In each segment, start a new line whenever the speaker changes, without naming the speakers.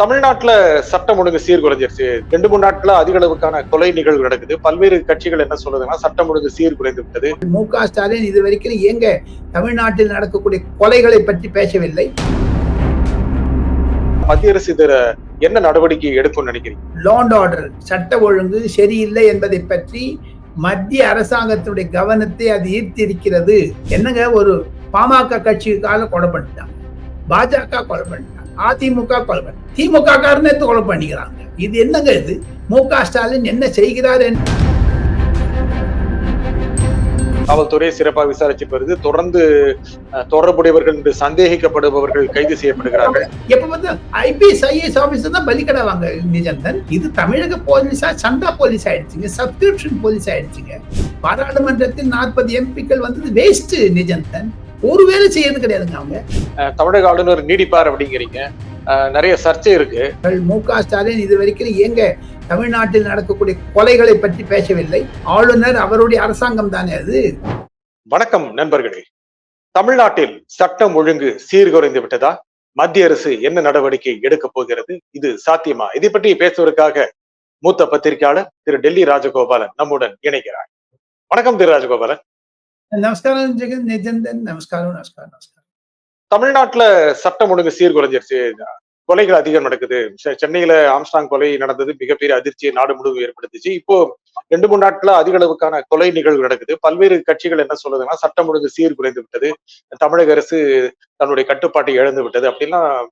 தமிழ்நாட்டுல சட்டம் ஒழுங்கு சீர்குலைஞ்சிருச்சு. ரெண்டு மூணு நாட்களா அதிக அளவுக்கான கொலை நிகழ்வு நடக்குது. பல்வேறு கட்சிகள் என்ன சொல்லுதுன்னா சட்டம் ஒழுங்கு சீர்குலைந்து விட்டது.
மு க ஸ்டாலின் இது வரைக்கும் ஏங்க தமிழ்நாட்டில் நடக்கக்கூடிய கொலைகளை பற்றி பேசவில்லை.
மத்திய அரசு இதுல என்ன நடவடிக்கை எடுக்கும்னு நினைக்கிறீங்க?
லாண்ட் ஆர்டர் சட்ட ஒழுங்கு சரியில்லை என்பதை பற்றி மத்திய அரசாங்கத்தினுடைய கவனத்தை அது ஈர்த்திருக்கிறது. என்னங்க ஒரு பாமக கட்சிக்காக கொலை பண்ணிட்டாங்க. பாஜக கொலை பண்ணிட்டாங்க. அதிமுக கொலை. திமுக காரனே கொலை பண்ணிக்கிறாங்க. இது என்னங்க இது? மு க ஸ்டாலின் என்ன செய்கிறார் என்று
காவல்துறை சிறப்பாக விசாரிச்சுட்டு வருது. தொடர்ந்து தொடர்புடையவர்கள் என்று சந்தேகிக்கப்படுபவர்கள் கைது செய்யப்படுகிறார்கள்.
எப்ப பார்த்தா ஐபிஎஸ் ஐஏஎஸ் ஆபீசர் தான் பலிக்கடாவாங்க நிஜந்தன். இது தமிழக போலீஸா? சந்தா போலீஸ் ஆயிடுச்சுங்க. சப்ஸ்கிரிப்ஷன் போலீஸ் ஆயிடுச்சுங்க. பாராளுமன்றத்தில் நாற்பது எம்பிக்கள் வந்தது வேஸ்ட் நிஜந்தன். ஒரு வேலை செய்யறது கிடையாதுங்க அவங்க.
தமிழக ஆளுநர் நீடிப்பார் அப்படிங்கிறீங்க. நிறைய சர்ச்சை இருக்கு.
மு க ஸ்டாலின் இது வரைக்கும் எங்க தமிழ்நாட்டில் நடக்கக்கூடிய கொலைகளை பற்றி பேசவில்லை. ஆளுநர் அவருடைய அரசாங்கம் தானே அது?
வணக்கம் நண்பர்களே. தமிழ்நாட்டில் சட்டம் ஒழுங்கு சீர்குலைந்து விட்டதா? மத்திய அரசு என்ன நடவடிக்கை எடுக்க போகிறது? இது சாத்தியமா? இதை பற்றி பேசுவதற்காக மூத்த பத்திரிகையாளர் திரு டெல்லி ராஜகோபாலன் நம்முடன் இணைக்கிறார் வணக்கம் திரு ராஜகோபாலன்.
நமஸ்காரம் ஜெகன் நிஜந்தன் நமஸ்காரம் நமஸ்காரம் நமஸ்காரம்
தமிழ்நாட்டுல சட்டம் ஒழுங்கு சீர்குலைஞ்சிருச்சு கொலைகள் அதிகம் நடக்குது சென்னையில ஆம்ஸ்டாங் கொலை நடந்தது மிகப்பெரிய அதிர்ச்சியை நாடு முழுவதும் ஏற்படுத்துச்சு இப்போ ரெண்டு மூணு நாட்களா அதிக அளவுக்கான கொலை நிகழ்வு நடக்குது பல்வேறு கட்சிகள் என்ன சொல்லுதுன்னா சட்டம் ஒழுங்கு சீர்குலைந்து விட்டது தமிழக அரசு தன்னுடைய கட்டுப்பாட்டை இழந்து விட்டது அப்படின்லாம்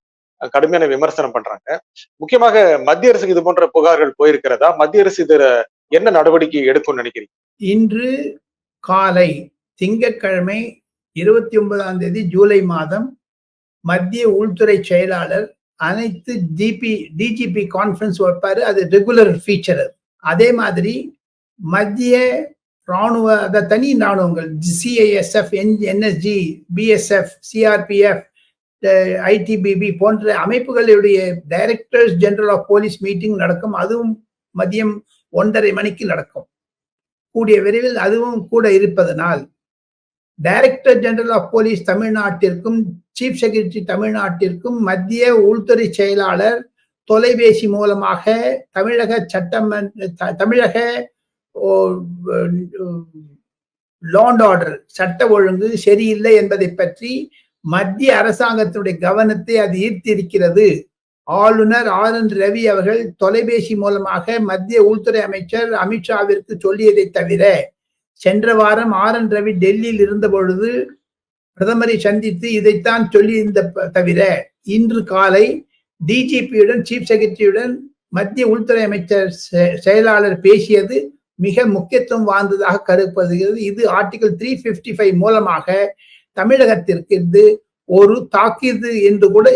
கடுமையான விமர்சனம் பண்றாங்க முக்கியமாக மத்திய அரசுக்கு இது போன்ற புகார்கள் போயிருக்கிறதா மத்திய அரசு இதுல என்ன நடவடிக்கை எடுக்கும்னு நினைக்கிறீங்க
இன்று காலை திங்கட்கிழமை இருபத்தி ஒன்பதாம் தேதி ஜூலை மாதம் மத்திய உள்துறை செயலாளர் அனைத்து டிபி டிஜிபி கான்ஃபரன்ஸ் வைப்பாரு. அது ரெகுலர் ஃபீச்சர் அதே மாதிரி மத்திய ராணுவ அத தனி ராணுவங்கள் CISF N NSG BSF CRPF ITBP போன்ற அமைப்புகளுடைய directors general of police meeting நடக்கும். அதுவும் மதியம் ஒன்றரை மணிக்கு நடக்கும். கூடிய விரைவில் அதுவும் கூட இருப்பதனால் டைரக்டர் ஜெனரல் ஆஃப் போலீஸ் தமிழ்நாட்டிற்கும் சீஃப் செக்ரட்டரி தமிழ்நாட்டிற்கும் மத்திய உள்துறை செயலாளர் தொலைபேசி மூலமாக தமிழக சட்டமன்ற தமிழக லாண்ட் ஆர்டர் சட்ட ஒழுங்கு சரியில்லை என்பதை பற்றி மத்திய அரசாங்கத்தினுடைய கவனத்தை அது ஈர்த்திருக்கிறது. ஆளுநர் ஆர் என் ரவி அவர்கள் தொலைபேசி மூலமாக மத்திய உள்துறை அமைச்சர் அமித்ஷாவிற்கு சொல்லியதை தவிர சென்ற வாரம் ஆர் என் ரவி டெல்லியில் இருந்த பொழுது பிரதமரை சந்தித்து இதைத்தான் சொல்லியிருந்த தவிர இன்று காலை டிஜிபியுடன் சீஃப் செக்ரட்டரியுடன் மத்திய உள்துறை அமைச்சர் செ- செயலாளர் பேசியது மிக முக்கியத்துவம் வாய்ந்ததாக கருப்படுகிறது இது ஆர்டிகல் த்ரீ பிப்டி ஃபைவ் மூலமாக தமிழகத்திற்கு இது ஒரு தாக்கீது என்று கூட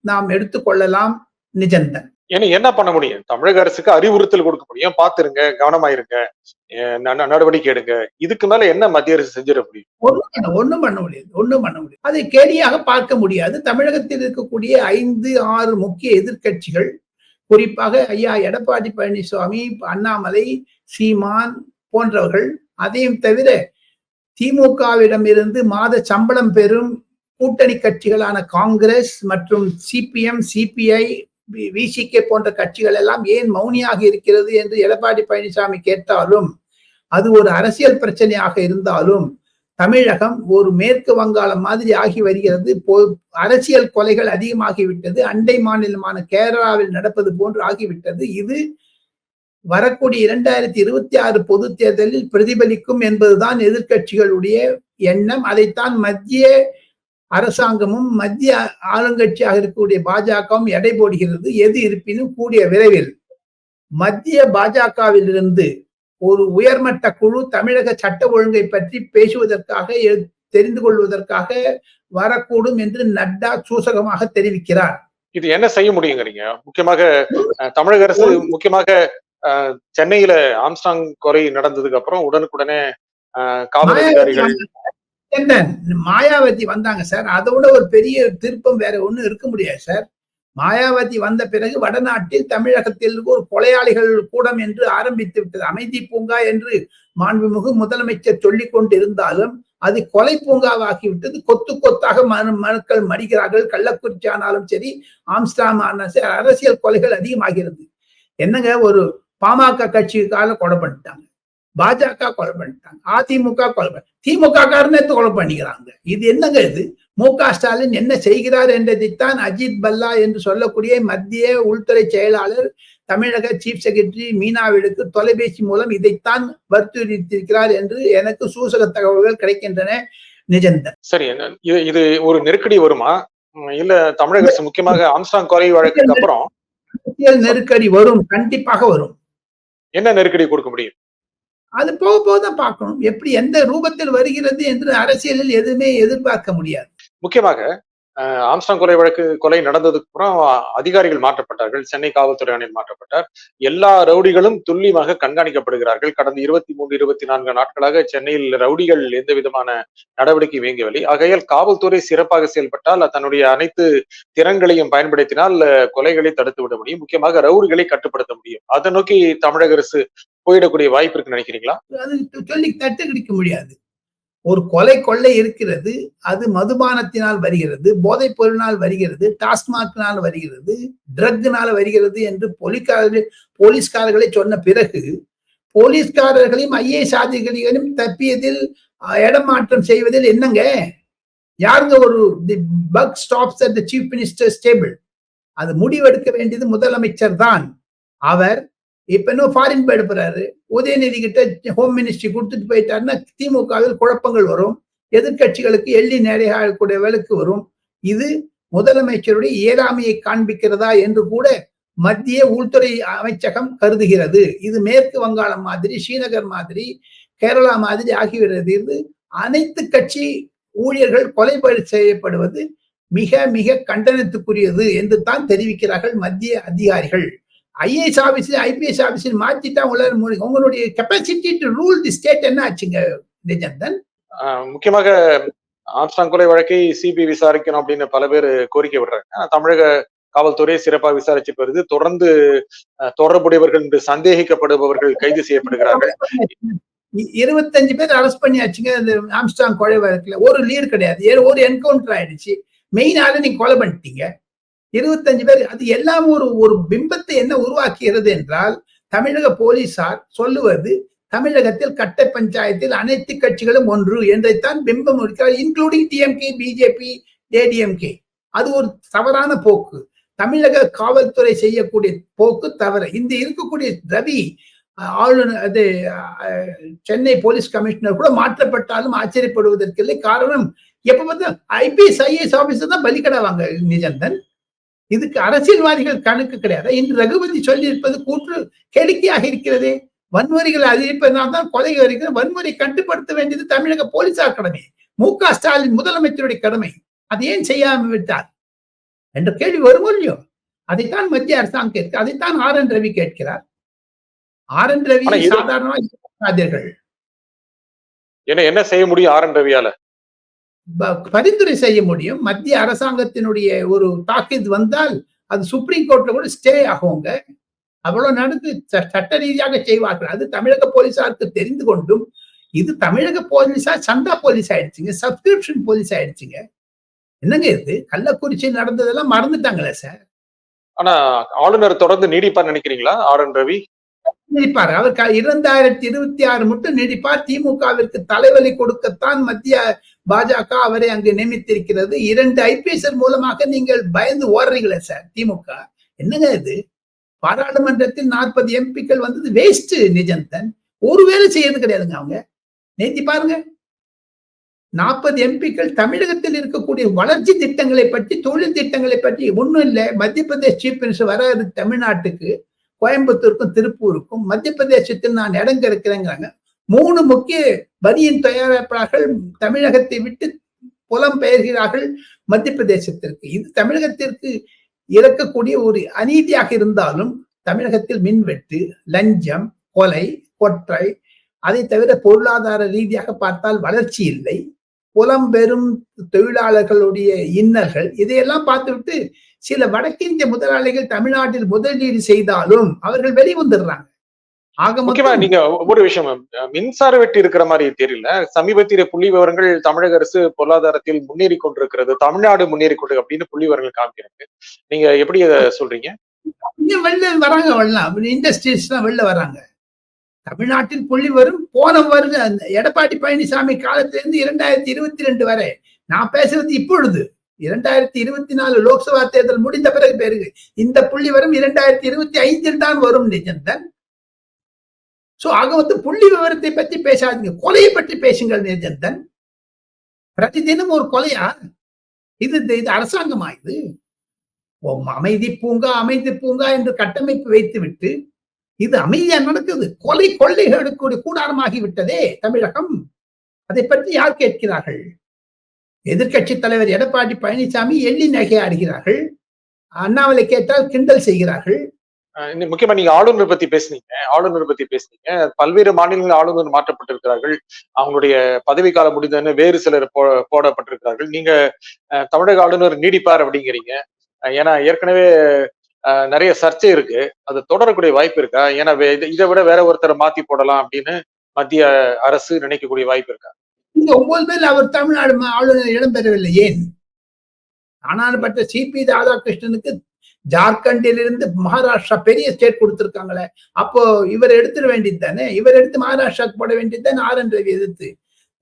நாம் எடுத்துக்கொள்ளலாம் நிஜந்தன்.
ஏன்னா என்ன பண்ண முடியும்? தமிழக அரசுக்கு அறிவுறுத்தல் கொடுக்க முடியும். பாத்துருங்க கவனமாயிருங்க. ந- நடவடிக்கை எடுங்க. இதுக்கு மேல என்ன மத்திய அரசு செஞ்சிட முடியும்?
ஒண்ணும் பண்ண பண்ண முடியாது. ஒண்ணும் பண்ண முடியாது. அதை கேலியாக பார்க்க முடியாது. தமிழகத்தில் இருக்கக்கூடிய ஐந்து ஆறு முக்கிய எதிர்க்கட்சிகள் குறிப்பாக ஐயா எடப்பாடி பழனிசாமி அண்ணாமலை சீமான் போன்றவர்கள் அதையும் தவிர திமுகவிடம் இருந்து மாத சம்பளம் பெறும் கூட்டணி கட்சிகளான காங்கிரஸ் மற்றும் சிபிஎம் சிபிஐ விசிகே போன்ற கட்சிகள் எல்லாம் ஏன் மௌனியாக இருக்கிறது என்று எடப்பாடி பழனிசாமி கேட்டாலும் அது ஒரு அரசியல் பிரச்சனையாக இருந்தாலும் தமிழகம் ஒரு மேற்கு வங்காளம் மாதிரி ஆகி வருகிறது. போ- அரசியல் கொலைகள் அதிகமாகிவிட்டது. அண்டை மாநிலமான கேரளாவில் நடப்பது போன்று ஆகிவிட்டது. இது வரக்கூடிய இரண்டாயிரத்தி இருபத்தி ஆறு பொது தேர்தலில் பிரதிபலிக்கும் என்பதுதான் எதிர்க்கட்சிகளுடைய எண்ணம். அதைத்தான் மத்திய அரசாங்கமும் மத்திய ஆளுங்கட்சியாக இருக்கக்கூடிய பாஜகவும் எடை போடுகிறது எது இருப்பினும் கூடிய விரைவில். மத்திய பாஜகவிலிருந்து ஒரு உயர்மட்ட குழு தமிழக சட்ட ஒழுங்கை பற்றி பேசுவதற்காக தெரிந்து கொள்வதற்காக வரக்கூடும் என்று நட்டா சூசகமாக தெரிவிக்கிறார்.
இது என்ன செய்ய முடியுங்கிறீங்க? முக்கியமாக தமிழக அரசு முக்கியமாக சென்னையில ஆம்ஸ்டாங் கொலை நடந்ததுக்கு அப்புறம் உடனுக்குடனே காவல் அதிகாரிகள்
என்ன? மாயாவதி வந்தாங்க சார். அதோட ஒரு பெரிய திருப்பம் வேற ஒன்றும் இருக்க முடியாது சார். மாயாவதி வந்த பிறகு வடநாட்டில் தமிழகத்தில் ஒரு கொலையாளிகள் கூடம் என்று ஆரம்பித்து விட்டது. அமைதி பூங்கா என்று மாண்புமிகு முதலமைச்சர் சொல்லிக் கொண்டிருந்தாலும் அது கொலை பூங்காவாகிவிட்டது கொத்து கொத்தாக மனு மனுக்கள் மடிக்கிறார்கள் கள்ளக்குறிச்சி ஆனாலும் சரி ஆம்ஸ்டாம் ஆனாலும் சரி அரசியல் கொலைகள் அதிகமாகிறது. என்னங்க ஒரு பாமக கட்சிக்காக கொலை பண்ணிட்டாங்க. பாஜக கொலை பண்ணிட்டாங்க. அதிமுக கொலை பண்ண திமுக காரனே கொலை பண்ணிக்கிறாங்க. இது என்னங்க இது? மு க ஸ்டாலின் என்ன செய்கிறார் என்றதைத்தான் அஜித் பல்லா என்று சொல்லக்கூடிய மத்திய உள்துறை செயலாளர் தமிழக சீஃப் செக்ரட்டரி மீனாவிற்கு தொலைபேசி மூலம் இதைத்தான் வற்புறுத்தியிருக்கிறார் என்று எனக்கு சூசக தகவல்கள் கிடைக்கின்றன. நிஜந்தன்.
சரி இது இது ஒரு நெருக்கடி வருமா? இல்ல தமிழக அரசு முக்கியமாக ஆம்ஸ்டாங் கொலை வழக்குக்கு அப்புறம்
நெருக்கடி வரும் கண்டிப்பாக வரும்.
என்ன நெருக்கடி கொடுக்க முடியும்?
அது போக போக தான் பார்க்கணும். எப்படி எந்த ரூபத்தில் வருகிறது என்று அரசியலில் எதுவுமே எதிர்பார்க்க முடியாது.
முக்கியமாக அஹ், ஆம்ஸ்டாங் கொலை வழக்கு கொலை நடந்ததுக்கு அப்புறம் அதிகாரிகள் மாற்றப்பட்டார்கள். சென்னை காவல்துறை ஆணையர் மாற்றப்பட்டார். எல்லா ரவுடிகளும் துல்லியமாக கண்காணிக்கப்படுகிறார்கள். கடந்த இருபத்தி மூன்று இருபத்தி நான்கு நாட்களாக சென்னையில் ரவுடிகள் எந்த விதமான நடவடிக்கை இயங்கவில்லை. ஆகையால் காவல்துறை சிறப்பாக செயல்பட்டால் தன்னுடைய அனைத்து திறன்களையும் பயன்படுத்தினால் கொலைகளை தடுத்து விட முடியும். முக்கியமாக ரவுடிகளை கட்டுப்படுத்த முடியும். அதை நோக்கி தமிழக அரசு போயிடக்கூடிய வாய்ப்பு இருக்குன்னு நினைக்கிறீங்களா?
அது சொல்லி தட்டு கிடைக்க முடியாது. ஒரு கொலை கொள்ளை இருக்கிறது அது மதுபானத்தினால் வருகிறது போதைப் பொருளினால் வருகிறது டாஸ்மாக்னால் வருகிறது ட்ரக்னால வருகிறது என்று போலீஸ்காரர்கள் போலீஸ்காரர்களை சொன்ன பிறகு போலீஸ்காரர்களையும் ஐஏஎஸ் அதிகாரிகளையும் தப்பியதில் இடம் இடமாற்றம் செய்வதில் என்னங்க? யாருங்க ஒரு the buck stops at the chief minister stable? அது முடிவெடுக்க வேண்டியது முதலமைச்சர் தான். அவர் இப்ப இன்னும் ஃபாரின் போயிட உதயநிதி கிட்ட ஹோம் மினிஸ்ட்ரி கொடுத்துட்டு போயிட்டாருன்னா திமுகவில் குழப்பங்கள் வரும். எதிர்க்கட்சிகளுக்கு எள்ளி நிறையக்கூடிய வேலைக்கு வரும். இது முதலமைச்சருடைய இயலாமையை காண்பிக்கிறதா என்று கூட மத்திய உள்துறை அமைச்சகம் கருதுகிறது. இது மேற்கு வங்காளம் மாதிரி ஸ்ரீநகர் மாதிரி கேரளா மாதிரி ஆகிவிடுறது இது அனைத்து கட்சி ஊழியர்கள் கொலை செய்யப்படுவது மிக மிக கண்டனத்துக்குரியது என்று தான் தெரிவிக்கிறார்கள் மத்திய அதிகாரிகள். ஐஏஎஸ் ஆபீஸ் ஐபிஎஸ் ஆபீஸ் மாத்திட்டா உங்களால முடியும் உங்களுடைய capacity to rule the state என்ன ஆச்சுங்க நிஜந்தன்?
முக்கியமாக ஆம்ஸ்டாங் கொலை வழக்கை சிபிஐ விசாரிக்கணும் அப்படின்னு பல பேர் கோரிக்கை விடுறாங்க. ஆனா தமிழக காவல்துறை சிறப்பாக விசாரிச்சு வருது தொடர்ந்து தொடர்புடையவர்கள் என்று சந்தேகிக்கப்படுபவர்கள் கைது செய்யப்படுகிறார்கள்.
இருபத்தஞ்சு பேர் அரெஸ்ட் பண்ணியாச்சுங்க இந்த ஆம்ஸ்டாங் கொலை வழக்குல. ஒரு லீடு கிடையாது. ஒரு என்கவுண்டர் ஆயிடுச்சு. மெயின் ஆளு நீங்க கொலை பண்ணிட்டீங்க. இருபத்தஞ்சு பேர் அது எல்லாம் ஒரு ஒரு பிம்பத்தை என்ன உருவாக்குகிறது என்றால் தமிழக போலீசார் சொல்லுவது தமிழகத்தில் கட்ட பஞ்சாயத்தில் அனைத்து கட்சிகளும் ஒன்று என்றைத்தான் பிம்பம் இருக்கிறார் இன்க்ளூடிங் டிஎம்கே பிஜேபி ஏடிஎம்கே அது ஒரு தவறான போக்கு. தமிழக காவல்துறை செய்யக்கூடிய போக்கு தவறு. இந்த இருக்கக்கூடிய ரவி ஆளுநர் அது சென்னை போலீஸ் கமிஷனர் கூட மாற்றப்பட்டாலும் ஆச்சரியப்படுவதற்கு இல்லை. காரணம் எப்ப பார்த்தா ஐபிஎஸ் ஐஏஎஸ் ஆபீசர் தான் பலிக்கடாவாங்க நிஜந்தன். இதுக்கு அரசியல்வாதிகள் கணக்கு கிடையாது. இன்று ரகுபதி சொல்லி இருப்பது கூற்று கேளிக்கையாக இருக்கிறதே. வன்முறைகள் அதிகரிப்பதனால் தான் கொலை வருகிறது வன்முறை கட்டுப்படுத்த வேண்டியது தமிழக போலீசார் கடமை. மு க ஸ்டாலின் முதலமைச்சருடைய கடமை. அதை ஏன் செய்யாமல் விட்டார்? என்ற கேள்வி வருமோ இல்லையோ? அதைத்தான் மத்திய அரசாங்கம் கேட்க அதைத்தான் ஆர் என் ரவி கேட்கிறார். ஆர் என் ரவி சாதாரணமாக.
என்ன செய்ய முடியும் ஆர் என் ரவியால?
பரிந்துரை செய்ய முடியும். மத்திய அரசாங்கத்தினுடைய ஒரு தாக்கீது வந்தால் அது சுப்ரீம் கோர்ட்ல கூட ஸ்டே ஆகுங்க. அவ்வளவு நடந்து ச- சட்ட ரீதியாக செய்வார்கள். அது தமிழக போலீசாருக்கு தெரிந்து கொண்டும் இது தமிழக போலீஸார் சந்தா போலீஸ் ஆயிடுச்சுங்க. சப்ஸ்கிரிப்ஷன் போலீஸ் ஆயிடுச்சுங்க. என்னங்க இது? கள்ளக்குறிச்சியில் நடந்ததெல்லாம் மறந்துட்டாங்களே சார்
ஆனா ஆளுநர் தொடர்ந்து நீடிப்பார் நினைக்கிறீங்களா? R N Ravi?
நீடிப்பார். அவர் இரண்டாயிரத்தி இருபத்தி ஆறு மட்டும் நீடிப்பார். திமுகவிற்கு தலைவலி கொடுக்கத்தான் மத்திய பாஜக அவரை அங்கு நியமித்திருக்கிறது. இரண்டு ஐபிஎஸ்ஆர் மூலமாக நீங்கள் பயந்து ஓடுறீங்களே சார் திமுக. என்னங்க இது? பாராளுமன்றத்தில் நாற்பது எம்பிக்கள் வந்தது வேஸ்ட் நிஜந்தன். ஒரு வேலை செய்யறது கிடையாதுங்க அவங்க. நேத்தி பாருங்க. நாற்பது எம்பிக்கள் தமிழகத்தில் இருக்கக்கூடிய வளர்ச்சி திட்டங்களை பற்றி தொழில் திட்டங்களை பற்றி ஒண்ணும் இல்லை. மத்திய பிரதேஷ் சீஃப் மினிஸ்டர் வராது தமிழ்நாட்டுக்கு. கோயம்புத்தூருக்கும் திருப்பூருக்கும் மத்திய பிரதேசத்தில் நான் இடம் இருக்கிறேங்கிறாங்க மூணு முக்கிய வரியின் தயாரிப்பாளர்கள் தமிழகத்தை விட்டு புலம் பெயர்கிறார்கள் மத்திய பிரதேசத்திற்கு இது தமிழகத்திற்கு இறக்கக்கூடிய ஒரு அநீதியாக இருந்தாலும் தமிழகத்தில் மின்வெட்டு லஞ்சம் கொலை கொற்றை அதை தவிர பொருளாதார ரீதியாக பார்த்தால் வளர்ச்சி இல்லை. புலம்பெறும் தொழிலாளர்களுடைய இன்னல்கள் இதையெல்லாம் பார்த்துவிட்டு சில வடக்கிந்திய முதலாளிகள் தமிழ்நாட்டில் முதலீடு செய்தாலும் அவர்கள் வெளிவந்துடுறாங்க. ஆக
முக்கியமா நீங்க ஒரு விஷயம் மின்சார வெட்டு இருக்கிற மாதிரி தெரியல. சமீபத்திய புள்ளி விவரங்கள் தமிழக அரசு பொருளாதாரத்தில் முன்னேறி கொண்டிருக்கிறது தமிழ்நாடு முன்னேறி கொண்டு அப்படின்னு புள்ளி விவரங்கள் காமிக்கிறாங்க நீங்க எப்படி அதை சொல்றீங்க?
வெளில வராங்க வரலாம் இண்டஸ்ட்ரீஸ் எல்லாம் வெளில வராங்க. தமிழ்நாட்டில் புள்ளி வரும் போன அந்த எடப்பாடி பழனிசாமி காலத்திலிருந்து இரண்டாயிரத்தி இருபத்தி ரெண்டு வரை நான் பேசுறது இப்பொழுது. இரண்டாயிரத்தி இருபத்தி நாலு லோக்சபா தேர்தல் முடிந்த பிறகு பிறகு இந்த புள்ளி வரும் இரண்டாயிரத்தி இருபத்தி ஐந்தில் தான் வரும் நிஜந்தன். சோ ஆக வந்து புள்ளி விவரத்தை பற்றி பேசாதீங்க. கொலையை பற்றி பேசுங்கள் நிஜந்தன். பிரதிதினம் ஒரு கொலையா? இது இது அரசாங்கமா இது? ஓ, அமைதி பூங்கா அமைதி பூங்கா என்று கட்டமைப்பு வைத்து விட்டு இது அமைதியா நடக்குது. கொலை கொள்ளைகளுக்கு கூடாரமாகி விட்டதே தமிழகம். அதை பற்றி யார் கேட்கிறார்கள்? எதிர்க்கட்சி தலைவர் எடப்பாடி பழனிசாமி எள்ளி நகையாடுகிறார்கள் அண்ணாமலை கேட்டால் கிண்டல் செய்கிறார்கள்.
முக்கியமா நீங்க ஆளுநர் பத்தி பேசுனீங்க. ஆளுநர் பத்தி பேசுனீங்க. பல்வேறு மாநிலங்களில் ஆளுநர் மாற்றப்பட்டிருக்கிறார்கள். அவங்களுடைய பதவி காலம் வேறு சிலர் போ போடப்பட்டிருக்கிறார்கள். நீங்க அஹ், தமிழக ஆளுநர் நீடிப்பார் அப்படிங்கிறீங்க. ஏன்னா ஏற்கனவே அஹ், நிறைய சர்ச்சை இருக்கு. அது தொடரக்கூடிய வாய்ப்பு இருக்கா? ஏன்னா இதை- இதை விட வேற ஒருத்தரை மாத்தி போடலாம் அப்படின்னு மத்திய அரசு நினைக்கக்கூடிய வாய்ப்பு இருக்கா?
இந்த ஒன்பது பேர் அவர் தமிழ்நாடு ஆளுநர் இடம்பெறவில்லை ஏன்? ஆனால்பட்ட சிபி ராதாகிருஷ்ணனுக்கு ஜார்க்கண்டிலிருந்து மகாராஷ்டிரா பெரிய ஸ்டேட் கொடுத்திருக்காங்களே. அப்போ இவர் எடுத்துட வேண்டியது தானே? இவர் எடுத்து மகாராஷ்டிராக்கு போட வேண்டியது தானே ஆர் என் ரவி எதிர்த்து?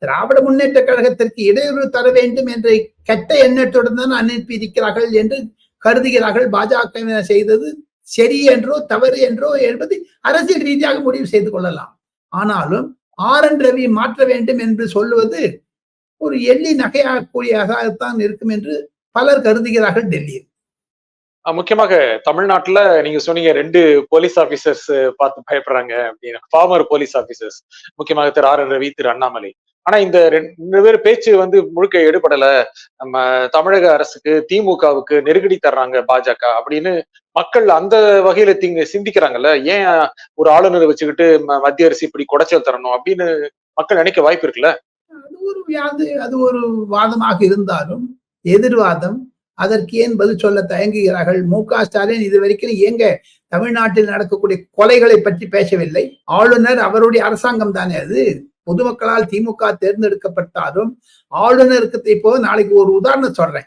திராவிட முன்னேற்ற கழகத்திற்கு இடையூறு தர வேண்டும் என்ற கெட்ட எண்ணத்துடன் தான் அனுப்பி இருக்கிறார்கள் என்று கருதுகிறார்கள். பாஜக செய்தது சரி என்றோ தவறு என்றோ என்பது அரசியல் ரீதியாக முடிவு செய்து கொள்ளலாம். ஆனாலும் ஆர் என் ரவி மாற்ற வேண்டும் என்று சொல்லுவது ஒரு எள்ளி நகையாக நகையாகக்கூடியதாகத்தான் இருக்கும் என்று பலர் கருதுகிறார்கள் டெல்லியில்.
முக்கியமாக தமிழ்நாட்டுல நீங்க சொன்னீங்க ரெண்டு போலீஸ் ஆபீசர்ஸ் பார்த்து பயப்படுறாங்க அப்படின்னு. ஃபார்மர் போலீஸ் ஆபீசர்ஸ் முக்கியமாக திரு ஆர் என் ரவி திரு அண்ணாமலை. ஆனா இந்த ரெண்டு பேர் பேச்சு வந்து முழுக்க எடுபடல. நம்ம தமிழக அரசுக்கு திமுகவுக்கு நெருக்கடி தர்றாங்க பாஜக அப்படின்னு மக்கள் அந்த வகையில திங்க சிந்திக்கிறாங்கல்ல ஏன் ஒரு ஆளுநரை வச்சுக்கிட்டு ம- மத்திய அரசு இப்படி குடைச்சல் தரணும் அப்படின்னு மக்கள் நினைக்க வாய்ப்பு இருக்குல்ல?
அது ஒரு வியாது அது ஒரு வாதமாக இருந்தாலும் எதிர்வாதம் அதற்கு ஏன் பதில் சொல்ல தயங்குகிறார்கள்? மு க ஸ்டாலின் இது வரைக்கும் எங்க தமிழ்நாட்டில் நடக்கக்கூடிய கொலைகளை பற்றி பேசவில்லை. ஆளுநர் அவருடைய அரசாங்கம் தானே அது. பொதுமக்களால் திமுக தேர்ந்தெடுக்கப்பட்டாலும் ஆளுநருக்கு இப்போ நாளைக்கு ஒரு உதாரணம் சொல்றேன்.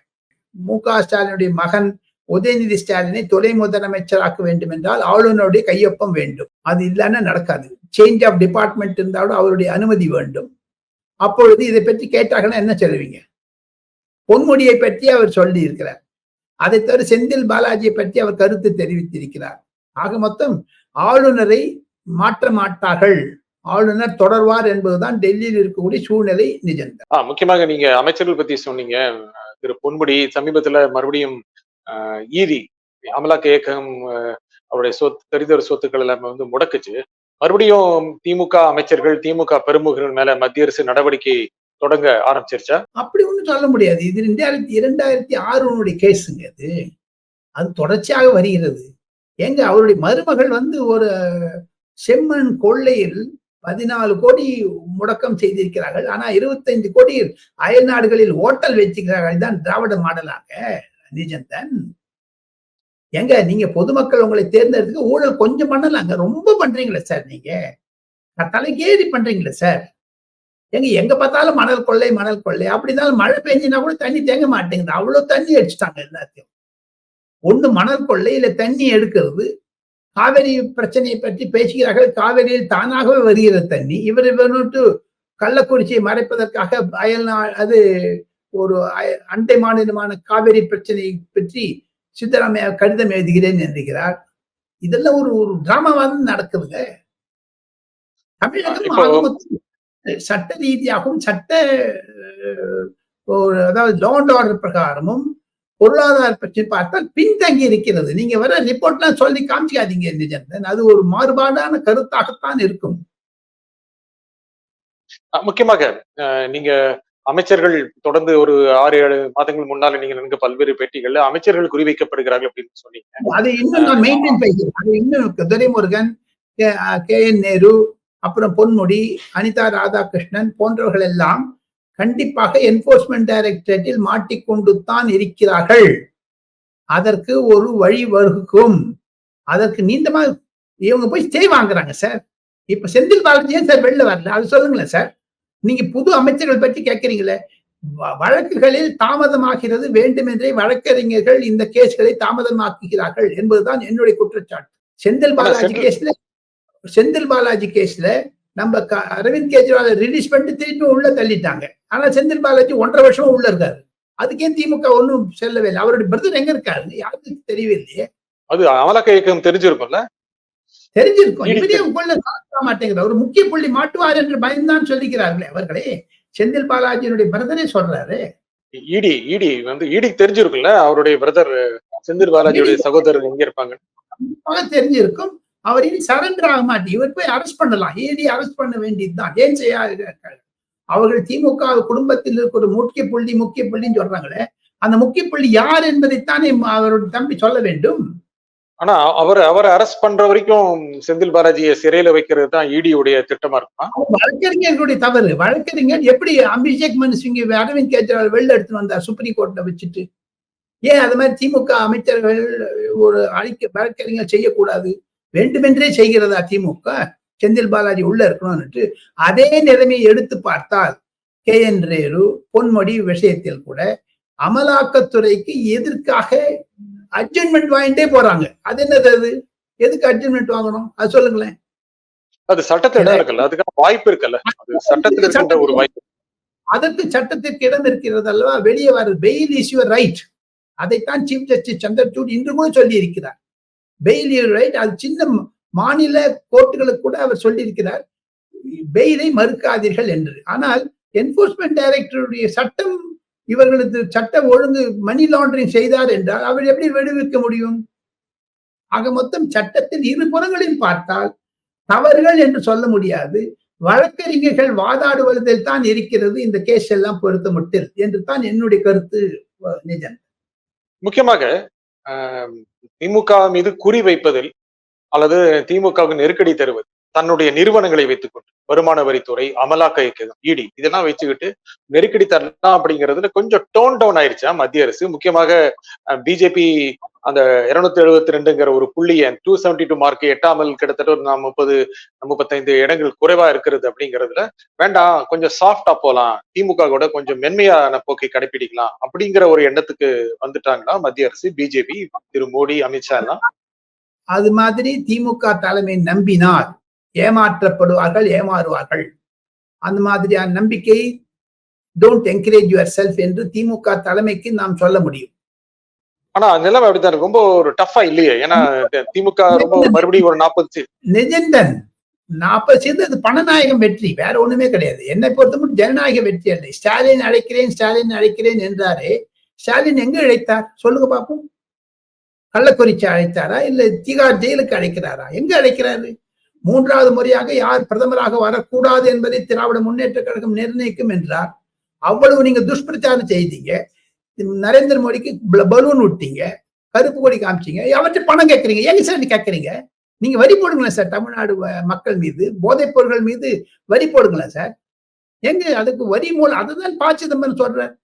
மு க ஸ்டாலினுடைய மகன் உதயநிதி ஸ்டாலினை துணை முதலமைச்சராக்க வேண்டும் என்றால் ஆளுநருடைய கையொப்பம் வேண்டும். அது இல்லைன்னா நடக்காது. சேஞ்ச் ஆஃப் டிபார்ட்மெண்ட் இருந்தாலும் அவருடைய அனுமதி வேண்டும். அப்பொழுது இதை பற்றி கேட்டாங்கன்னா என்ன சொல்லுவீங்க? பொன்முடியை பற்றி அவர் சொல்லி இருக்கிறார் அதை தவிர செந்தில் பாலாஜியை பற்றி அவர் கருத்து தெரிவித்திருக்கிறார். ஆக மொத்தம் ஆளுநரை மாற்ற மாட்டார்கள். ஆளுநர் தொடர்வார் என்பதுதான் டெல்லியில் இருக்கக்கூடிய சூழ்நிலை
நிஜந்தா முக்கியமாக நீங்க அமைச்சர்கள் பத்தி சொன்னீங்க. திரு பொன்முடி சமீபத்துல மறுபடியும் ஈதி அமலாக்க இயக்கம் அவருடைய சொத்து தரிதர சொத்துக்கள் எல்லாமே வந்து முடக்குச்சு. மறுபடியும் திமுக அமைச்சர்கள் திமுக பெருமுகர்கள் மேல மத்திய அரசு நடவடிக்கை தொடங்க ஆரம்பிச்சிருச்சா?
அப்படி ஒண்ணும் சொல்ல முடியாது. இது ரெண்டாயிரத்தி இரண்டாயிரத்தி ஆறுனுடைய கேஸுங்க அது. அது தொடர்ச்சியாக வருகிறது. எங்க அவருடைய மருமகள் வந்து ஒரு செம்மண் கொள்ளையில் பதினாலு கோடி முடக்கம் செய்திருக்கிறார்கள். ஆனா இருபத்தைந்து கோடி அயல் நாடுகளில் ஓட்டல் வச்சுக்கிறார்கள் தான் திராவிட மாடலாக நிஜந்தன் எங்க நீங்க பொதுமக்கள் உங்களை தேர்ந்தெடுத்துக்க ஊழல் கொஞ்சம் பண்ணலாங்க ரொம்ப பண்றீங்களே சார் நீங்க. தலைக்கேறி பண்றீங்களே சார். எங்க எங்க பார்த்தாலும் மணல் கொள்ளை மணல் கொள்ளை. அப்படிதான் மழை பெஞ்சினா கூட தண்ணி தேங்க மாட்டேங்குது. அவ்வளவு தண்ணி அடிச்சுட்டாங்க எல்லாத்தையும். ஒண்ணு மணல் கொள்ளை இல்ல தண்ணி எடுக்கிறது காவேரி பிரச்சனையை பற்றி பேசுகிறார்கள். காவேரியில் தானாகவே வருகிற தண்ணி. இவர் இவனுட்டு கள்ளக்குறிச்சியை மறைப்பதற்காக அயல் அது ஒரு அண்டை மாநிலமான காவிரி பிரச்சனையை பற்றி சித்தராமையா கடிதம் எழுதுகிறேன் என்கிறார். இதெல்லாம் ஒரு ஒரு டிராமாவாக நடக்குதுங்க. தமிழகம் சட்ட ரீதியாகவும் சட்ட அதாவது லா அண்ட் ஆர்டர் பிரகாரமும் பொருளாதார பிரச்சனை பார்த்தால் பின்தங்கி இருக்கிறது. நீங்க வர ரிப்போர்ட்லாம் சொல்லி காமிக்காதீங்க நிஜந்தன் அது ஒரு மாறுபாடான கருத்தாகத்தான் இருக்கும்.
முக்கியமாக நீங்க அமைச்சர்கள் தொடர்ந்து ஒரு ஆறு ஏழு மாதங்கள் முன்னால நீங்க நினைக்க பல்வேறு பேட்டிகள்ல அமைச்சர்கள் குறிவைக்கப்படுகிறார்கள் அப்படின்னு சொன்னீங்க.
அது இன்னும் நான் மெயின்டைன் பேசுறேன் அது இன்னும் துரைமுருகன் கே என் நேரு அப்புறம் பொன்முடி அனிதா ராதாகிருஷ்ணன் போன்றவர்கள் எல்லாம் கண்டிப்பாக என்போர்ஸ்மெண்ட் டைரக்டரேட்டில் மாட்டிக்கொண்டு தான் இருக்கிறார்கள். அதற்கு ஒரு வழி வகுக்கும். அதற்கு நீண்டமா இவங்க போய் ஸ்டே வாங்குறாங்க சார் இப்ப செந்தில் பாலாஜியே சார் வெளில வரல? அது சொல்லுங்களேன் சார் நீங்க புது அமைச்சர்கள் பற்றி கேட்கறீங்களே? வழக்குகளில் தாமதமாகிறது வேண்டுமென்றே வழக்கறிஞர்கள் இந்த கேஸ்களை தாமதமாக்குகிறார்கள் என்பதுதான் என்னுடைய குற்றச்சாட்டு. செந்தில் பாலாஜி கேஸ்ல செந்தில் பாலாஜி கேஸ்ல நம்ம அரவிந்த் கெஜ்ரிவால் ரிலீஸ் பண்ணிட்டு திருப்பி உள்ள தள்ளிட்டாங்க. ஆனா செந்தில் பாலாஜி ஒன்றரை வருஷமா உள்ள இருக்காரு. அதுக்கே திமுக ஒன்றும் செல்லவே இல்லை. அவருடைய பிரதர் எங்க இருக்காரு? யாருக்கும் தெரியவே இல்லையே.
அது அமலாக்க இயக்கம் தெரிஞ்சிருக்கும்ல?
தெரிஞ்சிருக்கும். இவரே உள்ள மாட்டேங்கிறார் ஒரு முக்கிய புள்ளி மாட்டுவார் என்று பயந்தான் சொல்லுகிறார்களே அவர்களே. செந்தில் பாலாஜியினுடைய பிரதரே சொல்றாரு.
இடி இடி வந்து இடி தெரிஞ்சிருக்கும்ல? அவருடைய பிரதர் செந்தில் பாலாஜியுடைய சகோதரர் எங்க இருப்பாங்க?
தெரிஞ்சிருக்கும். அவர் இனி சரண்டர் ஆக மாட்டேன். இவர் போய் அரெஸ்ட் பண்ணலாம். ஏடி அரெஸ்ட் பண்ண வேண்டியதுதான்? ஏன் செய்ய அவர்கள் திமுக குடும்பத்தில் இருக்க ஒரு முக்கிய புள்ளி முக்கிய புள்ளின்னு சொல்றாங்களே. அந்த முக்கிய புள்ளி யார் என்பதைத்தானே அவருடைய தம்பி சொல்ல வேண்டும்.
ஆனா அவர் அவரை அரெஸ்ட் பண்ற வரைக்கும் செந்தில் பாலாஜியை சிறையில வைக்கிறது தான் இடியுடைய திட்டமா இருக்குமா?
வழக்கறிஞர்களுடைய தவறு. வழக்கறிஞர் எப்படி அபிஷேக் மனு சிங் அரவிந்த் கெஜ்ரிவால் வெளில எடுத்துட்டு வந்தார் சுப்ரீம் கோர்ட்ல வச்சுட்டு. ஏன் அது மாதிரி திமுக அமைச்சர்கள் ஒரு அழிக்க வழக்கறிஞர் செய்யக்கூடாது வேண்டுமென்றே செய்கிறதா திமுக? செந்தில் பாலாஜி உள்ள இருக்கணும்னுட்டு அதே நிலைமையை எடுத்து பார்த்தால் கே என் ரேரு பொன்மொழி விஷயத்தில் கூட அமலாக்கத்துறைக்கு எதற்காக அட்ஜென்மெண்ட் வாங்கிட்டே போறாங்க. அது என்னது அது? எதுக்கு அட்ஜென்மெண்ட் வாங்கணும்? அது சொல்லுங்களேன்.
அது சட்டத்துல இருக்குல்ல அதுக்கான வாய்ப்பு இருக்குல்ல? சட்டத்துல ஒரு வாய்ப்பு.
அதற்கு சட்டத்திற்கு இடம் இருக்கிறது அல்லவா? வெளியே வர பெயில் இஸ் யுவர் ரைட் அதைத்தான் சீஃப் ஜஸ்டிஸ் சந்திரசூட் இன்று கூட சொல்லி இருக்கிறார் பெயில் யூர் ரைட் அது சின்ன மாநில கோர்ட்டுகளுக்கு கூட அவர் சொல்லியிருக்கிறார். பெயிலை மறுக்காதீர்கள் என்று. ஆனால் என்போர்ஸ்மெண்ட் டைரக்டருடைய சட்டம் இவர்களது சட்ட ஒழுங்கு மணி லாண்டரிங் செய்தார் என்றால் அவர் எப்படி விடுவிக்க முடியும்? ஆக மொத்தம் சட்டத்தில் இரு புறங்களையும் பார்த்தால் தவறுகள் என்று சொல்ல முடியாது. வழக்கறிஞர்கள் வாதாடுவதில் தான் இருக்கிறது. இந்த கேஸ் எல்லாம் பொறுத்த மட்டில் என்று தான் என்னுடைய கருத்து அஹ், நிஜம்.
முக்கியமாக ஆஹ், திமுக மீது குறி வைப்பதில் அல்லது திமுகவுக்கு நெருக்கடி தருவது தன்னுடைய நிறுவனங்களை வைத்துக்கொண்டு. வருமான வரித்துறை அமலாக்க இயக்கம் இடி இதெல்லாம் வச்சுக்கிட்டு நெருக்கடி தரலாம் அப்படிங்கிறதுல கொஞ்சம் டோன் டவுன் ஆயிருச்சா. மத்திய அரசு. முக்கியமாக பிஜேபி அந்த இருநூத்தி எழுபத்தி ரெண்டுங்கிற ஒரு புள்ளியை டூ செவன்டி டூ மார்க் எட்டாமல் கிட்டத்தட்ட ஒரு முப்பது முப்பத்தைந்து இடங்கள் குறைவா இருக்கிறது அப்படிங்கிறதுல வேண்டாம் கொஞ்சம் சாஃப்டா போலாம். திமுக கூட கொஞ்சம் மென்மையான போக்கை கடைபிடிக்கலாம் அப்படிங்கிற ஒரு எண்ணத்துக்கு வந்துட்டாங்களா மத்திய அரசு பிஜேபி திரு மோடி அமித்ஷா எல்லாம்?
அது மாதிரி திமுக தலைமை நம்பினார் ஏமாற்றப்படுவார்கள் ஏமாறுவார்கள். அந்த மாதிரியான நம்பிக்கை டோன்ட் என்கரேஜ் யுவர் செல்ஃப் என்று திமுக தலைமைக்கு நாம் சொல்ல முடியும்.
ஆனா நிலைமை அப்படித்தான் இருக்கு. ரொம்ப ஒரு டஃபா இல்லையே? ஏன்னா திமுக ரொம்ப மறுபடியும் ஒரு நாற்பது
நிஜந்தன் நாற்பது சேர்ந்து அது பணநாயகம் வெற்றி. வேற ஒண்ணுமே கிடையாது. என்னை பொறுத்த மட்டும் ஜனநாயக வெற்றி அல்ல. ஸ்டாலின் அழைக்கிறேன் ஸ்டாலின் அழைக்கிறேன் என்றாரே ஸ்டாலின் எங்க அழைத்தார்? சொல்லுங்க பாப்போம். கள்ளக்குறிச்சி அழைத்தாரா? இல்ல திகார் ஜெயிலுக்கு அழைக்கிறாரா? எங்க அழைக்கிறாரு? மூன்றாவது முறையாக யார் பிரதமராக வரக்கூடாது என்பதை திராவிட முன்னேற்ற கழகம் நிர்ணயிக்கும் என்றார். அவ்வளவு நீங்க துஷ்பிரச்சாரம் செய்தீங்க. நரேந்திர மோடிக்கு பலூன் விட்டீங்க கருப்பு கொடி காமிச்சீங்க அவற்றை பணம் கேட்கறீங்க ஏங்க சார் கேட்கறீங்க? நீங்க வரி போடுங்களேன் சார் தமிழ்நாடு வ- மக்கள் மீது போதைப் பொருட்கள் மீது வரி போடுங்களேன் சார். எங்க அதுக்கு வரி மூலம் அதுதான் பா சிதம்பரம் சொல்ற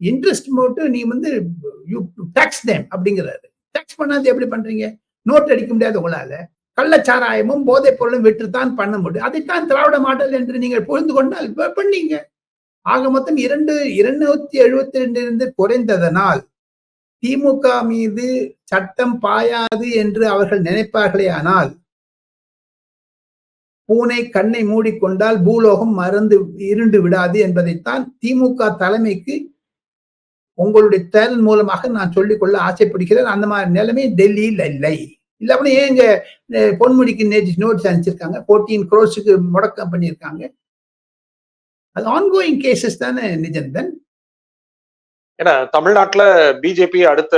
இன்ட்ரெஸ்ட் மட்டும் நீ வந்து யூ டாக்ஸ் தேம் அப்படிங்கிறாரு. டாக்ஸ் பண்ணாது எப்படி பண்றீங்க? நோட் அடிக்க முடியாது உங்களால. கள்ளச்சாராயமும் போதைப் பொருளும் விற்றுத்தான் பண்ண முடியும். அதைத்தான் திராவிட மாடல் என்று நீங்கள் புரிந்து கொண்டால் பண்ணீங்க. ஆக மொத்தம் இரண்டு இருநூத்தி எழுபத்தி ரெண்டிலிருந்து குறைந்ததனால் திமுக மீது சட்டம் பாயாது என்று அவர்கள் நினைப்பார்களே ஆனால் பூனை கண்ணை மூடிக்கொண்டால் பூலோகம் மறந்து இருண்டு விடாது என்பதைத்தான் திமுக தலைமைக்கு உங்களுடைய தேர்தல் மூலமாக நான் சொல்லிக்கொள்ள ஆசைப்படுகிறேன். அந்த மாதிரி நிலைமை டெல்லியில் இல்லை. இல்லை அப்படின்னா இங்க அஹ், பொன்முடிக்கு நேற்று நோட்ஸ் அனுப்பிச்சிருக்காங்க. ஃபோர்டீன் க்ரோஸுக்கு முடக்கம் பண்ணியிருக்காங்க. அது ஆன்கோயிங் கேசஸ் தானே நிஜந்தன்?
ஏன்னா தமிழ்நாட்டுல பிஜேபி அடுத்த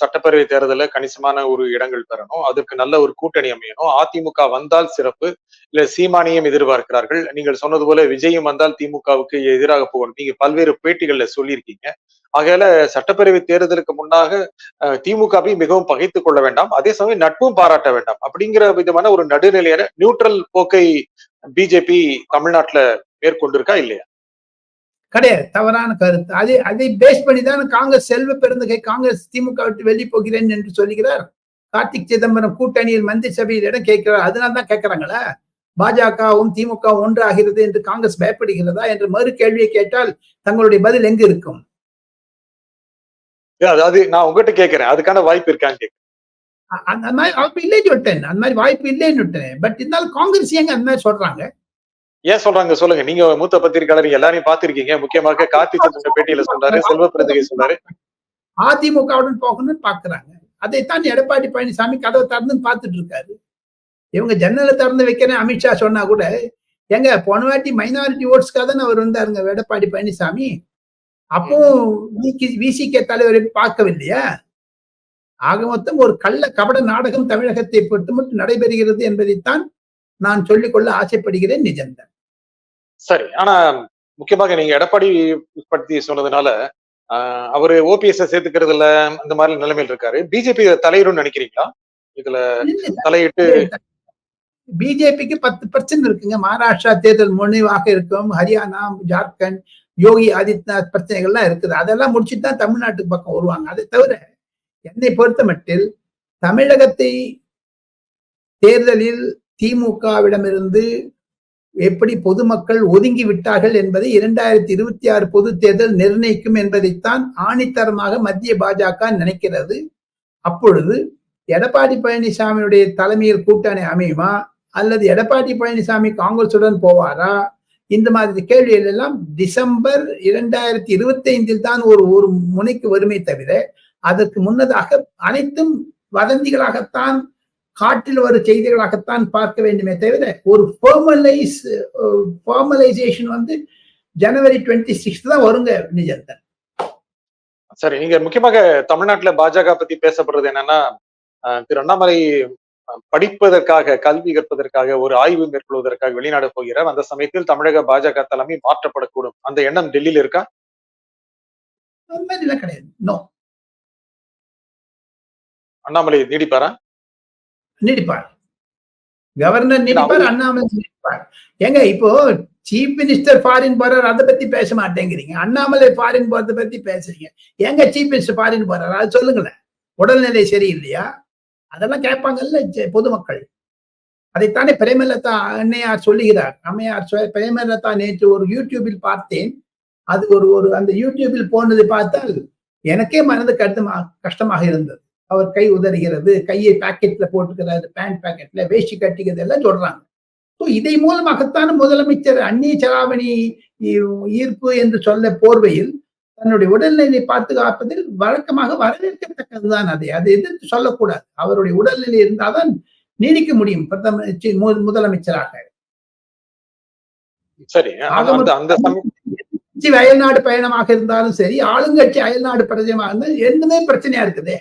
சட்டப்பேரவை தேர்தலில் கணிசமான ஒரு இடங்கள் பெறணும். அதற்கு நல்ல ஒரு கூட்டணி அமையணும். அதிமுக வந்தால் சிறப்பு. இல்ல சீமானியம் எதிர்பார்க்கிறார்கள். நீங்கள் சொன்னது போல விஜயம் வந்தால் திமுகவுக்கு எதிராக போகணும் நீங்க பல்வேறு பேட்டிகள்ல சொல்லியிருக்கீங்க. ஆகையால சட்டப்பேரவை தேர்தலுக்கு முன்னாக அஹ், திமுகவை மிகவும் பகைத்துக் கொள்ள வேண்டாம். அதே சமயம் நட்பும் பாராட்ட வேண்டாம். அப்படிங்கிற விதமான ஒரு நடுநிலையான நியூட்ரல் போக்கை பிஜேபி தமிழ்நாட்டுல மேற்கொண்டிருக்கா இல்லையா?
கிடையாது. தவறான கருத்து. அதை அதை பேஸ் பண்ணி தான் காங்கிரஸ் செல்வ பெருந்தகை காங்கிரஸ் திமுக விட்டு வெளியே போகிறேன் என்று சொல்லுகிறார். கார்த்திக் சிதம்பரம் கூட்டணியில் மந்திரி சபையில் இடம் கேட்கிறார். அதனால தான் கேட்கிறாங்களா? பாஜகவும் திமுக ஒன்றாகிறது என்று காங்கிரஸ் பயப்படுகிறதா? என்ற மறு கேள்வியை கேட்டால் தங்களுடைய பதில் எங்கு இருக்கும்?
அதாவது நான் உங்ககிட்ட கேட்கிறேன் அதுக்கான வாய்ப்பு இருக்கான்னு கேட்கிறேன்
அந்த மாதிரி வாய்ப்பு இல்லைன்னு சொல்லிட்டேன். அந்த மாதிரி வாய்ப்பு இல்லைன்னு விட்டேன் பட் இருந்தாலும் காங்கிரஸ் ஏங்க அந்த மாதிரி சொல்றாங்க?
ஏன் சொல்றாங்க? சொல்லுங்க. நீங்க மூத்த பத்திரிகையாளர் எல்லாரையும் பார்த்திருக்கீங்க. முக்கியமாக கார்த்தி சந்திரன் பேட்டியில சொல்றாரு செல்வ பிறந்தகை சொல்றாரு
அதிமுகவுடன் போகணும்னு பாக்குறாங்க. அதைத்தான் எடப்பாடி பழனிசாமி கதவை திறந்துன்னு பார்த்துட்டு இருக்காரு. இவங்க ஜன்னலை திறந்து வைக்கிறேன் அமித்ஷா சொன்னா கூட எங்க போன வாட்டி மைனாரிட்டி ஓட்ஸ்க்காக தானே அவர் வந்தாருங்க எடப்பாடி பழனிசாமி. அப்போ விசிகே தலைவரை பார்க்கவில்லையா? ஆக மொத்தம் ஒரு கள்ள கபட நாடகம் தமிழகத்தை பொறுத்து மட்டும் நடைபெறுகிறது என்பதைத்தான் நான் சொல்லிக்கொள்ள ஆசைப்படுகிறேன் நிஜம்தான்
சரி ஆனா முக்கியமாக நீங்க எடப்பாடி பத்தி சொன்னதுனால அவரு ஓபிஎஸ் சேர்த்துக்கிறது இல்ல அந்த மாதிரி நிலைமையில் இருக்காரு. பிஜேபி தலையிடும் நினைக்கிறீங்களா? இதுல தலையிட்டு
பிஜேபிக்கு பத்து பர்சன்ட் இருக்குங்க. மகாராஷ்டிரா தேர்தல் முனைவாக இருக்கும். ஹரியானா ஜார்க்கண்ட் யோகி ஆதித்யநாத் பிரச்சனைகள்லாம் இருக்குது. அதெல்லாம் முடிச்சுட்டு தான் தமிழ்நாட்டுக்கு பக்கம் வருவாங்க. அதை தவிர என்னை பொறுத்த மட்டில் தமிழகத்தை தேர்தலில் திமுகவிடமிருந்து எப்படி பொதுமக்கள் ஒதுங்கி விட்டார்கள் என்பதை இரண்டாயிரத்தி இருபத்தி ஆறு பொது தேர்தல் நிர்ணயிக்கும் என்பதைத்தான் ஆணித்தரமாக மத்திய பாஜக நினைக்கிறது. அப்பொழுது எடப்பாடி பழனிசாமியுடைய தலைமையில் கூட்டணி அமையுமா? அல்லது எடப்பாடி பழனிசாமி காங்கிரசுடன் போவாரா? இந்த மாதிரி கேள்விகள் எல்லாம் டிசம்பர் இரண்டாயிரத்தி இருபத்தி ஐந்தில் தான் ஒரு ஒரு முனைக்கு வருமே தவிர அதற்கு முன்னதாக அனைத்தும் வதந்திகளாகத்தான் காற்றில் வரும் செய்திகளாகத்தான் பார்க்க வேண்டுமே தவிர ஒரு ஃபார்மலைஸ் ஃபார்மலைசேஷன் வந்து ஜனவரி டுவெண்ட்டி சிக்ஸ்த் தான் வருங்க நிஜந்தன்
சரி நீங்க முக்கியமாக தமிழ்நாட்டுல பாஜக பத்தி பேசப்படுறது என்னன்னா திரு அண்ணாமலை படிப்பதற்காக கல்வி கற்பதற்காக ஒரு ஆய்வு மேற்கொள்வதற்காக வெளிநாடு போகிறார் அந்த சமயத்தில் தமிழக பாஜக தலைமை மாற்றப்படக்கூடும். அந்த எண்ணம் டெல்லியில இருக்கா?
கிடையாது.
அண்ணாமலை நீடிப்பாரா?
நீடிப்பார். கவர்னர் நீடிப்பார் அண்ணாமலை நீடிப்பார். ஏங்க இப்போ சீஃப் மினிஸ்டர் ஃபாரின் போறார் அதை பத்தி பேச மாட்டேங்கிறீங்க. அண்ணாமலை ஃபாரின் போறதை பத்தி பேசுறீங்க. எங்க சீஃப் மினிஸ்டர் ஃபாரின் போறாரு அது சொல்லுங்களேன். உடல்நிலை சரியில்லையா? அதெல்லாம் கேட்பாங்கல்ல பொதுமக்கள். அதைத்தானே பிரேமலதா அன்னையார் சொல்லுகிறார். அம்மையார் பிரேமலதா நேற்று ஒரு யூடியூபில் பார்த்தேன். அது ஒரு ஒரு அந்த யூடியூபில் போனது பார்த்தால் எனக்கே மனது கருத்தமா கஷ்டமாக இருந்தது. அவர் கை உதறுகிறது கையை பாக்கெட்ல போட்டுக்கிறாரு பேண்ட் பாக்கெட்ல வேஷ்டி கட்டிக்கிறது எல்லாம் சொல்றாங்க. ஸோ இதை மூலமாகத்தான் முதலமைச்சர் அந்நிய செலாவணி ஈர்ப்பு என்று சொல்ல போர்வையில் தன்னுடைய உடல்நிலை பாதுகாப்பதில் வழக்கமாக வரவேற்கத்தக்கதுதான் அதை. அதை எதிர்த்து சொல்லக்கூடாது. அவருடைய உடல்நிலை இருந்தால்தான் நீடிக்க முடியும் பிரதம முதலமைச்சராக. அயல்நாடு பயணமாக இருந்தாலும் சரி ஆளுங்கட்சி அயல்நாடு பிரஜமாக இருந்தாலும் எதுவுமே பிரச்சனையா இருக்குதே.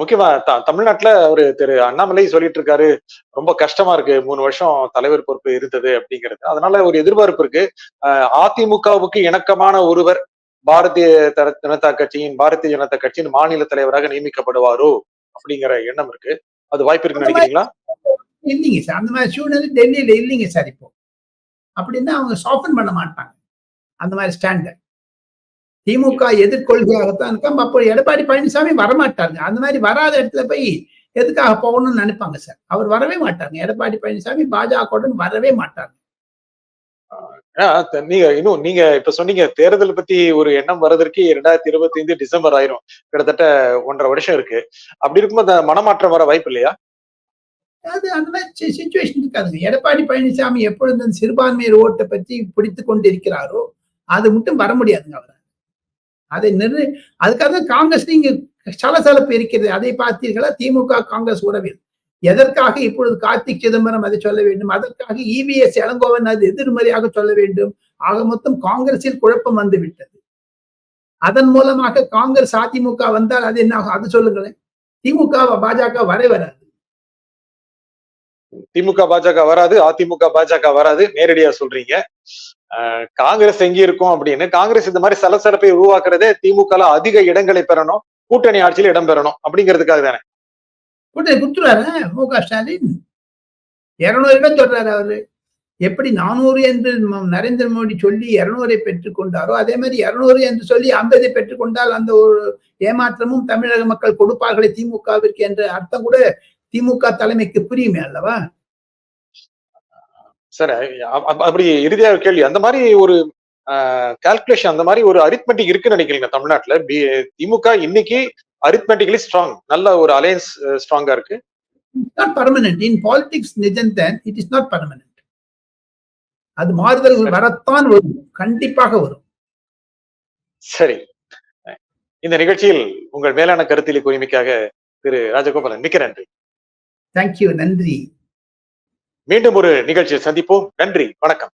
முக்கியமா த- தமிழ்நாட்டுல ஒரு திரு அண்ணாமலை சொல்லிட்டு இருக்காரு ரொம்ப கஷ்டமா இருக்கு மூணு வருஷம் தலைவர் பொறுப்பு இருந்தது அப்படிங்கிறது. அதனால ஒரு எதிர்பார்ப்பு இருக்கு. அதிமுகவுக்கு இணக்கமான ஒருவர் பாரதிய ஜனதா கட்சியின் பாரதிய ஜனதா கட்சியின் மாநில தலைவராக நியமிக்கப்படுவாரோ அப்படிங்கிற எண்ணம் இருக்கு. அது வாய்ப்பு இருக்குன்னு நினைக்கிறீங்களா?
இல்லைங்க சார். அந்த மாதிரி சூழ்நிலை டெல்லியில இல்லைங்க சார் இப்போ. அப்படின்னா அவங்க சாஃபன் பண்ண மாட்டாங்க. அந்த மாதிரி ஸ்டாண்டர்ட் திமுக எதிர்கொள்கையாகத்தான் இருக்கும். அப்போ எடப்பாடி பழனிசாமி வரமாட்டாருங்க. அந்த மாதிரி வராத இடத்துல போய் எதுக்காக போகணும்னு நினைப்பாங்க சார்? அவர் வரவே மாட்டாங்க எடப்பாடி பழனிசாமி பாஜகவுடன் வரவே மாட்டாங்க
நீங்க இன்னும் நீங்க இப்ப சொன்னீங்க தேர்தல் பத்தி ஒரு எண்ணம் வர்றதற்கு இரண்டாயிரத்தி இருபத்தி ஐந்து டிசம்பர் ஆயிரும். கிட்டத்தட்ட ஒன்றரை வருஷம் இருக்கு. அப்படி இருக்கும்போது மனமாற்றம் வர வாய்ப்பு இல்லையா?
அது அந்த மாதிரி சுச்சுவேஷன் இருக்காதுங்க. எடப்பாடி பழனிசாமி எப்பொழுது சிறுபான்மையர் ஓட்டை பற்றி பிடித்து கொண்டிருக்கிறாரோ அது மட்டும் வர முடியாதுங்க அவர். அதை நிறு அதுக்காக தான் காங்கிரஸ் நீங்க சலசலப்பு இருக்கிறது. அதை பார்த்தீர்களா? திமுக காங்கிரஸ் உறவில். எதற்காக இப்பொழுது கார்த்திக் சிதம்பரம் அதை சொல்ல வேண்டும்? அதற்காக இவிஎஸ் இளங்கோவன் அது எதிர்மறையாக சொல்ல வேண்டும். ஆக மொத்தம் காங்கிரஸில் குழப்பம் வந்து விட்டது. அதன் மூலமாக காங்கிரஸ் அதிமுக வந்தால் அது என்ன ஆகும்? அது சொல்லுங்களேன். திமுக பாஜக வரை வராது.
திமுக பாஜக வராது அதிமுக பாஜக வராது நேரடியா சொல்றீங்க. காங்கிரஸ் எங்க இருக்கும் அப்படின்னு காங்கிரஸ் இந்த மாதிரி சலசலப்பை உருவாக்குறதே திமுக அதிக இடங்களை பெறணும் கூட்டணி ஆட்சியில் இடம் பெறணும் அப்படிங்கிறதுக்காக தானே?
கூட்டணி கொடுத்துருவாரு மு க. ஸ்டாலின்? இருநூறு இடம் சொல்றாரு அவரு. எப்படி நானூறு என்று நரேந்திர மோடி சொல்லி இருநூறை பெற்றுக் கொண்டாரோ அதே மாதிரி இருநூறு என்று சொல்லி ஐம்பதை பெற்றுக்கொண்டால் அந்த ஒரு ஏமாற்றமும் தமிழக மக்கள் கொடுப்பார்களே திமுகவிற்கு என்ற அர்த்தம் கூட திமுக தலைமைக்கு புரியுமே அல்லவா?
சார் அப்படி இறுதியா கேள்வி. அந்த மாதிரி ஒரு கால்குலேஷன் அந்த மாதிரி ஒரு அரித்மெட்டிக் இருக்குன்னு நினைக்கிறீங்க தமிழ்நாட்டுல? திமுக இன்னைக்கு அரித்மெட்டிக்கலி ஸ்ட்ராங் நல்ல ஒரு அலையன்ஸ் ஸ்ட்ராங்கா இருக்கு.
Not permanent in politics Nijanthan it is not permanent அது மாறுதல்கள் வரத்தான் வரும். கண்டிப்பாக வரும்.
சரி. இந்த நிகழ்ச்சியில் உங்கள் மேலான கருத்திலே உரிமைக்காக திரு ராஜகோபாலன் மிக்க நன்றி.
தேங்க்யூ நன்றி.
மீண்டும் ஒரு நிகழ்ச்சியில் சந்திப்போம். நன்றி. வணக்கம்.